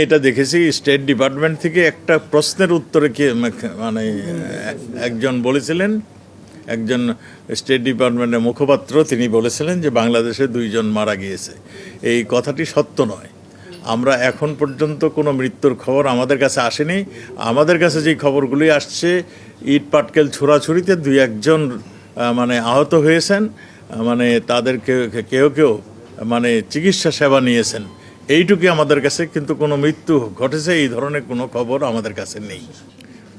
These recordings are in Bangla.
এটা দেখেছি স্টেট ডিপার্টমেন্ট থেকে একটা প্রশ্নের উত্তরে কে মানে একজন বলেছিলেন, একজন স্টেট ডিপার্টমেন্টের মুখপাত্র, তিনি বলেছিলেন যে বাংলাদেশে দুইজন মারা গিয়েছে। এই কথাটি সত্য নয়। আমরা এখন পর্যন্ত কোনো মৃত্যুর খবর আমাদের কাছে আসেনি। আমাদের কাছে যেই খবরগুলি আসছে, ইট পাটকেল ছোড়াছুড়িতে দুই একজন মানে আহত হয়েছেন। মানে তাদের কেউ কেউ কেউ মানে চিকিৎসা সেবা নিয়েছেন। এইটুকুই আমাদের কাছে, কিন্তু কোনো মৃত্যু ঘটেছে, এই ধরনের কোনো খবর আমাদের কাছে নেই।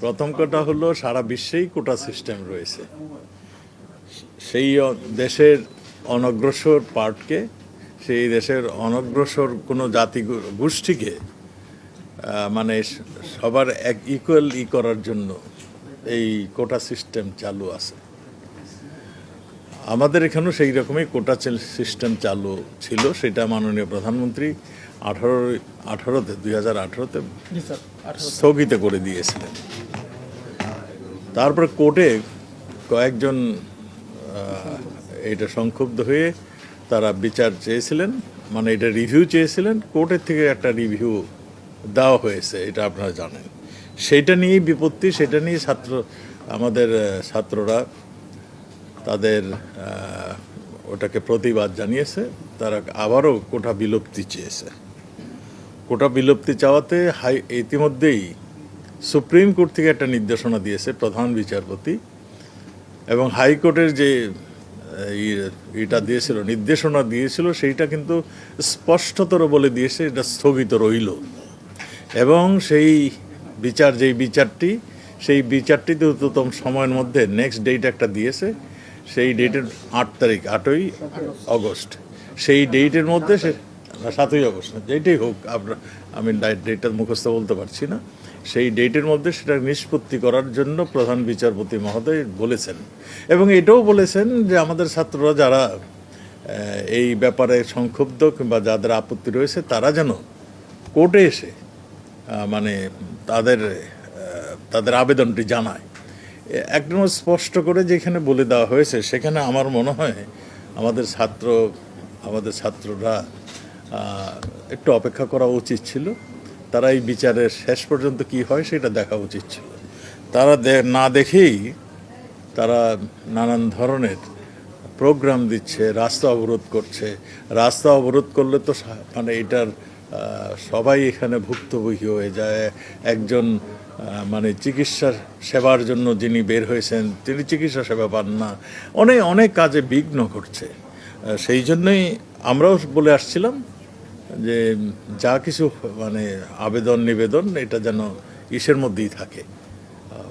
প্রথম কথা হলো, সারা বিশ্বেই কোটা সিস্টেম রয়েছে। সেই দেশের অনগ্রসর পার্টকে, সেই দেশের অনগ্রসর কোনো জাতি গোষ্ঠীকে মানে সবার এক ইকুয়াল ই করার জন্য এই কোটা সিস্টেম চালু আছে। আমাদের এখানেও সেই রকমই কোটা সিস্টেম চালু ছিল সেটা মাননীয় প্রধানমন্ত্রী আঠারো আঠারোতে দুই হাজার আঠারোতে স্থগিত করে দিয়েছিলেন। তারপরে কোর্টে কয়েকজন এটা সংক্ষুব্ধ হয়ে তারা বিচার চেয়েছিলেন মানে এটা রিভিউ চেয়েছিলেন কোর্টের থেকে একটা রিভিউ দেওয়া হয়েছে এটা আপনারা জানেন। সেইটা নিয়েই বিপত্তি সেটা নিয়ে ছাত্র আমাদের ছাত্ররা তাদের ওটাকে প্রতিবাদ জানিয়েছে। তারা আবারও কোটা বিলুপ্তি চেয়েছে। কোটা বিলুপ্তি চাওয়াতে হাই, ইতিমধ্যেই সুপ্রিম কোর্ট থেকে একটা নির্দেশনা দিয়েছে প্রধান বিচারপতি। এবং হাইকোর্টের যে এটা দিয়েছিল, নির্দেশনা দিয়েছিল, সেইটা কিন্তু স্পষ্টতর বলে দিয়েছে, এটা স্থগিত রইল। এবং সেই বিচার, যেই বিচারটি, সেই বিচারটিতে দ্রুততম সময়ের মধ্যে নেক্সট ডেট একটা দিয়েছে। সেই ডেটের আট তারিখ আটই অগস্ট। সেই ডেটের মধ্যে সে সাতই অগস্ট না, যেইটাই হোক আপনার আমি ডেটটা মুখস্থ বলতে পারছি না। সেই ডেটের মধ্যে সেটা নিষ্পত্তি করার জন্য প্রধান বিচারপতি মহোদয় বলেছেন। এবং এটাও বলেছেন যে আমাদের ছাত্ররা যারা এই ব্যাপারে সংক্ষুব্ধ কিংবা যাদের আপত্তি রয়েছে তারা যেন কোর্টে এসে মানে তাদের তাদের আবেদনটি জানায়। একদম স্পষ্ট করে যেখানে বলে দেওয়া হয়েছে, সেখানে আমার মনে হয় আমাদের ছাত্র, আমাদের ছাত্ররা একটু অপেক্ষা করা উচিত ছিল। তারা এই বিচারের শেষ পর্যন্ত কি হয় সেটা দেখা উচিত ছিল। তারা না দেখেই তারা নানান ধরনের প্রোগ্রাম দিচ্ছে, রাস্তা অবরোধ করছে। রাস্তা অবরোধ করলে তো মানে এটার সবাই এখানে ভুক্তভোগী হয়ে যায়। একজন মানে চিকিৎসা সেবার জন্য যিনি বের হয়েছেন, তিনি চিকিৎসা সেবা পান না। অনেক অনেক কাজে বিঘ্ন ঘটছে। সেই জন্যই আমরাও বলে আসছিলাম যে, যা কিছু মানে আবেদন, নিবেদন, এটা যেন ইসের মধ্যেই থাকে।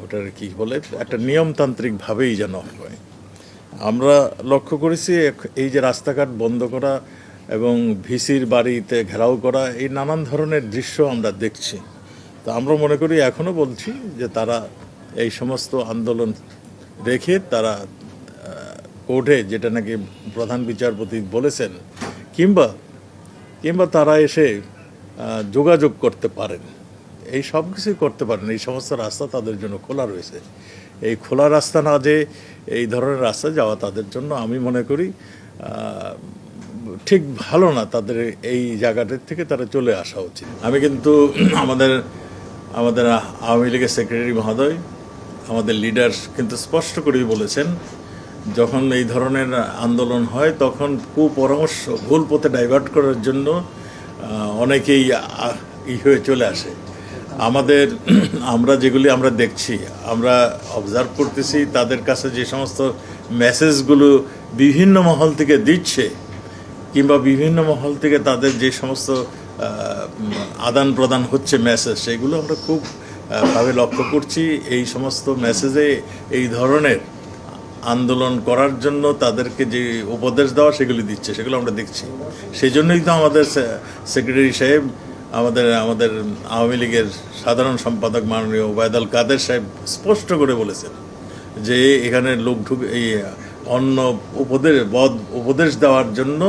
ওটার কি বলে, একটা নিয়মতান্ত্রিকভাবেই যেন হয়। আমরা লক্ষ্য করেছি এই যে রাস্তাঘাট বন্ধ করা এবং ভিসির বাড়িতে ঘেরাও করা, এই নানান ধরনের দৃশ্য আমরা দেখছি। তো আমরা মনে করি এখনও বলছি যে তারা এই সমস্ত আন্দোলন রেখে তারা কোর্টে যেটা নাকি প্রধান বিচারপতি বলেছেন, কিংবা কিংবা তারা এসে যোগাযোগ করতে পারেন। এই সব কিছুই করতে পারেন। এই সমস্ত রাস্তা তাদের জন্য খোলা রয়েছে। এই খোলা রাস্তা না যে, এই ধরনের রাস্তা যাওয়া তাদের জন্য আমি মনে করি ঠিক ভালো না তাদের এই জায়গাটার থেকে তারা চলে আসা উচিত। আমি কিন্তু আমাদের আমাদের আওয়ামী লীগের সেক্রেটারি মহোদয়, আমাদের লিডার কিন্তু স্পষ্ট করেই বলেছেন, যখন এই ধরনের আন্দোলন হয় তখন কুপরামর্শ, ভুল পথে ডাইভার্ট করার জন্য অনেকেই ই হয়ে চলে আসে। আমাদের, আমরা যেগুলি আমরা দেখছি, আমরা অবজার্ভ করতেছি, তাদের কাছে যে সমস্ত মেসেজগুলো বিভিন্ন মহল থেকে দিচ্ছে কিংবা বিভিন্ন মহল থেকে তাদের যে সমস্ত আদান প্রদান হচ্ছে মেসেজ সেগুলো আমরা খুব ভাবে লক্ষ্য করছি। এই সমস্ত মেসেজে এই ধরনের আন্দোলন করার জন্য তাদেরকে যে উপদেশ দেওয়া, সেগুলি দিচ্ছে, সেগুলো আমরা দেখছি। সেই জন্যই তো আমাদের সেক্রেটারি সাহেব, আমাদের আমাদের আওয়ামী লীগের সাধারণ সম্পাদক মাননীয় ওবায়দাল কাদের সাহেব স্পষ্ট করে বলেছেন যে এখানে লোক ঢুক, এই অন্য উপদেশ, বদ উপদেশ দেওয়ার জন্য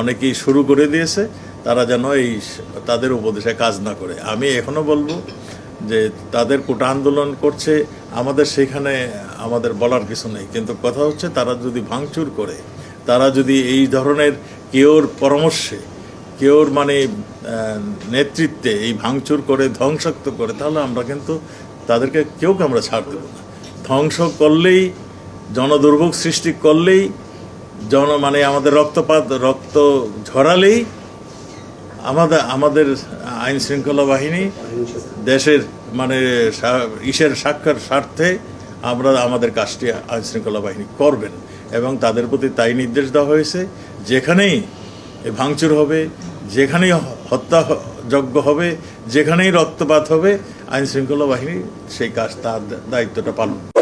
অনেকেই শুরু করে দিয়েছে, তারা যেন এই তাদের উপদেশে কাজ না করে। আমি এখনও বলব যে তাদের কোটা আন্দোলন করছে, আমাদের সেখানে আমাদের বলার কিছু নেই। কিন্তু কথা হচ্ছে তারা যদি ভাঙচুর করে, তারা যদি এই ধরনের কেউর পরামর্শে, কেউর মানে নেতৃত্বে এই ভাঙচুর করে, ধ্বংসাক্ত করে, তাহলে আমরা কিন্তু তাদেরকে কেউকে আমরা ছাড় দেবো না। ধ্বংস করলেই, জনদুর্ভোগ সৃষ্টি করলেই জন মানে আমাদের রক্তপাত, রক্ত ঝরালেই আমাদের আমাদের আইন শৃঙ্খলা বাহিনী দেশের মানে ইসের সাক্ষার স্বার্থে আমরা আমাদের কাজটি আইন শৃঙ্খলা বাহিনী করবেন এবং তাদের প্রতি তাই নির্দেশ দেওয়া হয়েছে, যেখানেই ভাঙচুর হবে, যেখানেই হ- হত্যা হ- যজ্ঞ হবে, যেখানেই রক্তপাত হবে, আইন শৃঙ্খলা বাহিনী সেই কাজ তার দায়িত্বটা পালন।